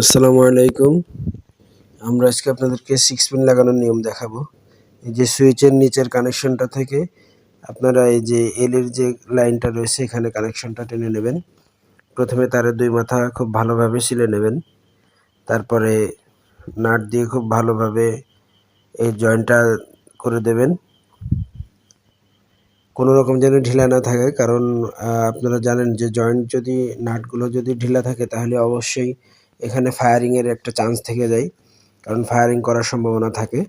আসসালামু আলাইকুম। আমরা আজকে আপনাদেরকে সিক্স পিন লাগানোর নিয়ম দেখাবো। এই যে সুইচের নিচের কানেকশনটা থেকে আপনারা এই যে এলের যে লাইনটা রয়েছে, এখানে কানেকশনটা টেনে নেবেন। প্রথমে তারের দুই মাথা খুব ভালোভাবে সিলে নেবেন। তারপরে নাট দিয়ে খুব ভালোভাবে এই জয়েন্টটা করে দেবেন। কোনো রকম যেন ঢিলা না থাকে, কারণ আপনারা জানেন যে জয়েন্ট যদি, নাটগুলো যদি ঢিলা থাকে, তাহলে অবশ্যই এখানে ফায়ারিংয়ের একটা চান্স থেকে যায়, কারণ ফায়ারিং করার সম্ভাবনা থাকে।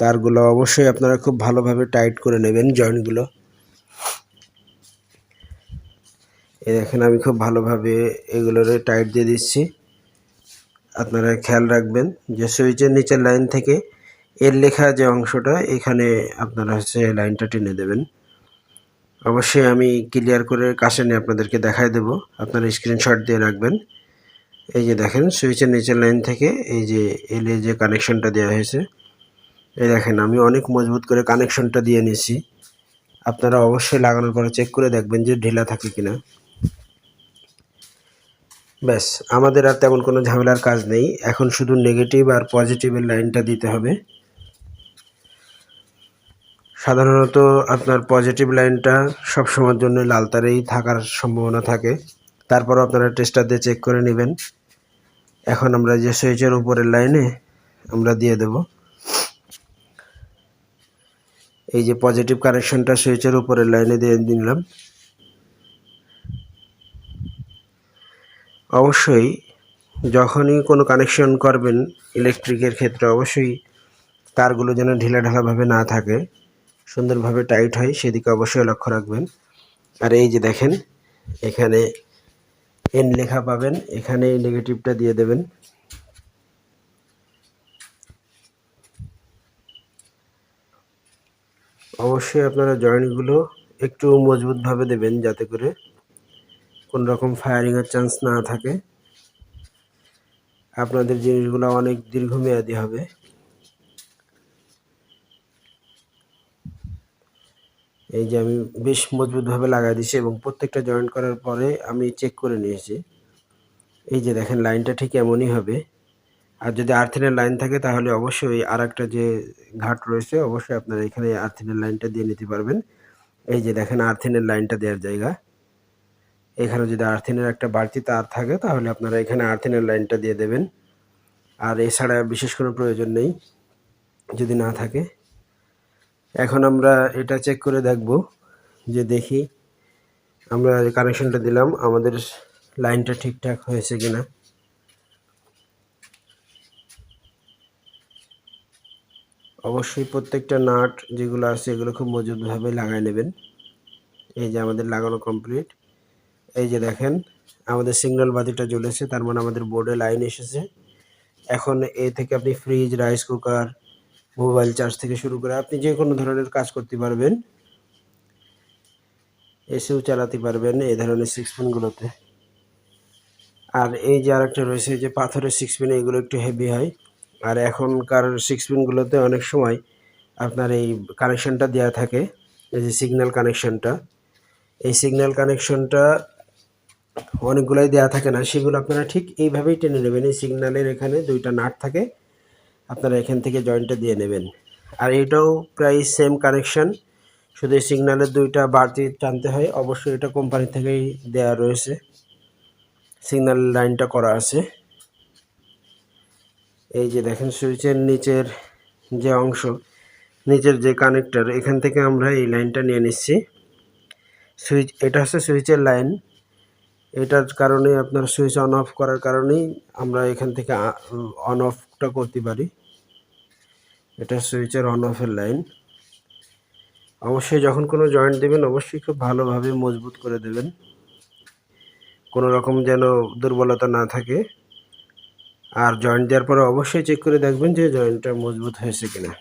তারগুলো অবশ্যই আপনারা খুব ভালোভাবে টাইট করে নেবেন জয়েন্টগুলো এই দেখেন আমি খুব ভালোভাবে এগুলোরে টাইট দিয়ে দিচ্ছি। আপনারা খেয়াল রাখবেন যে সুইচের নিচের লাইন থেকে এর লেখা যে অংশটা, এখানে আপনারা হচ্ছে লাইনটা টেনে দেবেন। অবশ্যই আমি ক্লিয়ার করে কাছে নিয়ে আপনাদেরকে দেখায় দেব। আপনারা স্ক্রিনশট দিয়ে রাখবেন। এই যে দেখেন, সুইচের নিচের লাইন থেকে এই যে এলে যে কানেকশনটা দেওয়া হয়েছে, এই দেখেন, আমি অনেক মজবুত করে কানেকশনটা দিয়ে নিয়েছি। আপনারা অবশ্যই লাগানোর পরে চেক করে দেখবেন যে ঢিলা থাকে কিনা। ব্যাস, আমাদের আর তেমন কোনো ঝামেলার কাজ নেই। এখন শুধু নেগেটিভ আর পজিটিভের লাইনটা দিতে হবে। সাধারণত আপনার পজিটিভ লাইনটা সব সময়ের জন্য লাল তারেই থাকার সম্ভাবনা থাকে। তারপরও আপনারা টেস্টার দিয়ে চেক করে নেবেন। এখন আমরা যে সুইচের উপরের লাইনে আমরা দিয়ে দেব। এই যে পজিটিভ কানেকশনটা সুইচের উপরের লাইনে দিয়ে দিলাম অবশ্যই যখনই কোনো কানেকশন করবেন ইলেকট্রিকের ক্ষেত্রে অবশ্যই তারগুলো যেন ঢিলা ঢালাভাবে না থাকে, সুন্দরভাবে টাইট হয়, সেদিকে অবশ্যই লক্ষ্য রাখবেন। আর এই যে দেখেন, এখানে এন লেখা পাবেন। এখানে নেগেটিভটা দিয়ে দেবেন। অবশ্যই আপনারা জয়েন্টগুলো একটু মজবুতভাবে দেবেন যাতে করে কোন রকম ফায়ারিংয়ের চান্স না থাকে। আপনাদের জিনিসগুলো অনেক দীর্ঘমেয়াদী হবে। এই যে আমি বেশ মজবুতভাবে লাগাই দিয়েছি এবং প্রত্যেকটা জয়েন্ট করার পরে আমি চেক করে নিয়েছি। এই যে দেখেন লাইনটা ঠিক এমনই হবে। আর যদি আর্থিনের লাইন থাকে, তাহলে অবশ্যই আর একটা যে ঘাট রয়েছে, অবশ্যই আপনারা এখানে আর্থিনের লাইনটা দিয়ে নিতে পারবেন। এই যে দেখেন আর্থিনের লাইনটা দেওয়ার জায়গা। এখানে যদি আর্থিনের একটা বাড়তি তার থাকে, তাহলে আপনারা এখানে আর্থিনের লাইনটা দিয়ে দেবেন। আর এছাড়া বিশেষ কোনো প্রয়োজন নেই, যদি না থাকে। এখন আমরা এটা চেক করে দেখব, যে দেখি আমরা কানেকশনটা দিলাম, আমাদের লাইনটা ঠিকঠাক হয়েছে কিনা। অবশ্যই প্রত্যেকটা নাট যেগুলো আছে, এগুলো খুব মজবুতভাবে লাগাই নেবেন। এই যে আমাদের লাগানো কমপ্লিট এই যে দেখেন, আমাদের সিগন্যাল বাতিটা জ্বলেছে, তার মানে আমাদের বোর্ডে লাইন এসেছে। এখন এ থেকে আপনি fridge rice cooker mobile charge থেকে শুরু করে আপনি যে কোনো ধরনের কাজ করতে পারবেন। এসেও চালাতে পারবেন এই ধরনের সিক্স পিনগুলোতে আর এই যে আরেকটা রয়েছে যে পাথরের সিক্স পিন এগুলো একটু হেভি হয়। আর এখনকার সিক্স পিনগুলোতে অনেক সময় আপনার এই কানেকশনটা দেওয়া থাকে, এই যে সিগন্যাল কানেকশানটা এই সিগন্যাল কানেকশনটা অনেকগুলাই দেওয়া থাকে না, সেগুলো আপনারা ঠিক এইভাবেই টেনে নেবেন। এই সিগন্যালের এখানে দুইটা নাট থাকে আপনারা এখান থেকে জয়েন্টটা দিয়ে নেবেন। আর এটাও প্রায় সেম কানেকশান শুধু সিগন্যালের দুইটা বাড়তি টানতে হয়। অবশ্যই এটা কোম্পানি থেকেই দেওয়া রয়েছে। সিগন্যাল লাইনটা করা আছে। এই যে দেখেন, সুইচের নিচের যে অংশ, নিচের যে কানেক্টর এখান থেকে আমরা এই লাইনটা নিয়ে নিচ্ছি। সুইচ, এটা হচ্ছে সুইচের লাইন এটার কারণে আপনার সুইচ অন অফ করার কারণেই আমরা এখান থেকে অন অফটা করতে পারি। এটা সুইচের অন অফের লাইন অবশ্যই যখন কোনো জয়েন্ট দেবেন, অবশ্যই খুব ভালোভাবে মজবুত করে দেবেন। কোনো রকম যেন দুর্বলতা না থাকে। আর জয়েন্ট দেওয়ার পরে অবশ্যই চেক করে দেখবেন যে জয়েন্টটা মজবুত হয়েছে কিনা।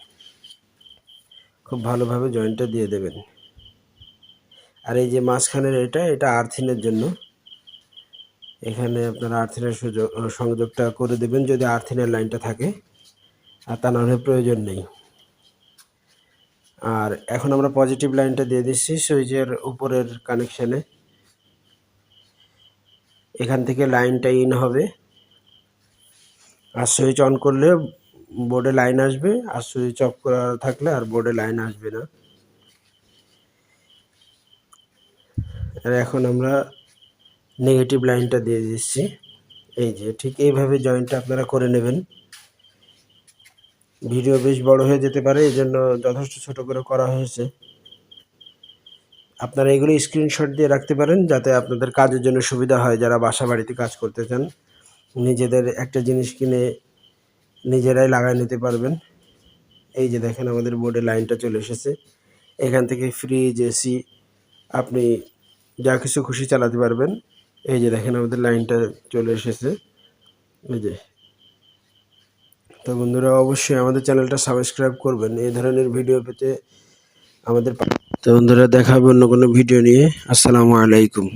খুব ভালোভাবে জয়েন্টটা দিয়ে দেবেন। আর এই যে মাঝখানের এটা এটা আর্থিনের জন্য। এখানে আপনারা আর্থিনের সুযোগ সংযোগটা করে দেবেন যদি আর্থিনের লাইনটা থাকে। আর তা নাহলে প্রয়োজন নেই। আর এখন আমরা পজিটিভ লাইনটা দিয়ে দিচ্ছি সুইচের উপরের কানেকশানে। এখান থেকে লাইনটা ইন হবে। আর সুইচ অন করলে বোর্ডে লাইন আসবে। আর সুইচ অফ করা থাকলে আর বোর্ডে লাইন আসবে না। আর এখন আমরা নেগেটিভ লাইনটা দিয়ে দিচ্ছি। এই যে, ঠিক এইভাবে জয়েন্টটা আপনারা করে নেবেন। ভিডিও বেশ বড় হয়ে যেতে পারে এই জন্য যথেষ্ট ছোট করে করা হয়েছে। আপনারা এগুলো স্ক্রিনশট দিয়ে রাখতে পারেন, যাতে আপনাদের কাজের জন্য সুবিধা হয়। যারা বাসা বাড়িতে কাজ করতে চান, নিজেদের একটা জিনিস কিনে নিজেরাই লাগায় নিতে পারবেন। এই যে দেখেন, আমাদের বোর্ডে লাইনটা চলে এসেছে। এখান থেকে ফ্রিজ এসি আপনি যা কিছু খুশি চালাতে পারবেন। এই যে দেখেন আমাদের লাইনটা চলে এসেছে। এই যে। তো বন্ধুরা, অবশ্যই আমাদের চ্যানেলটা সাবস্ক্রাইব করবেন। এই ধরনের ভিডিও পেতে আমাদের তো বন্ধুরা, দেখাবে অন্য কোনো ভিডিও নিয়ে। আসসালামু আলাইকুম।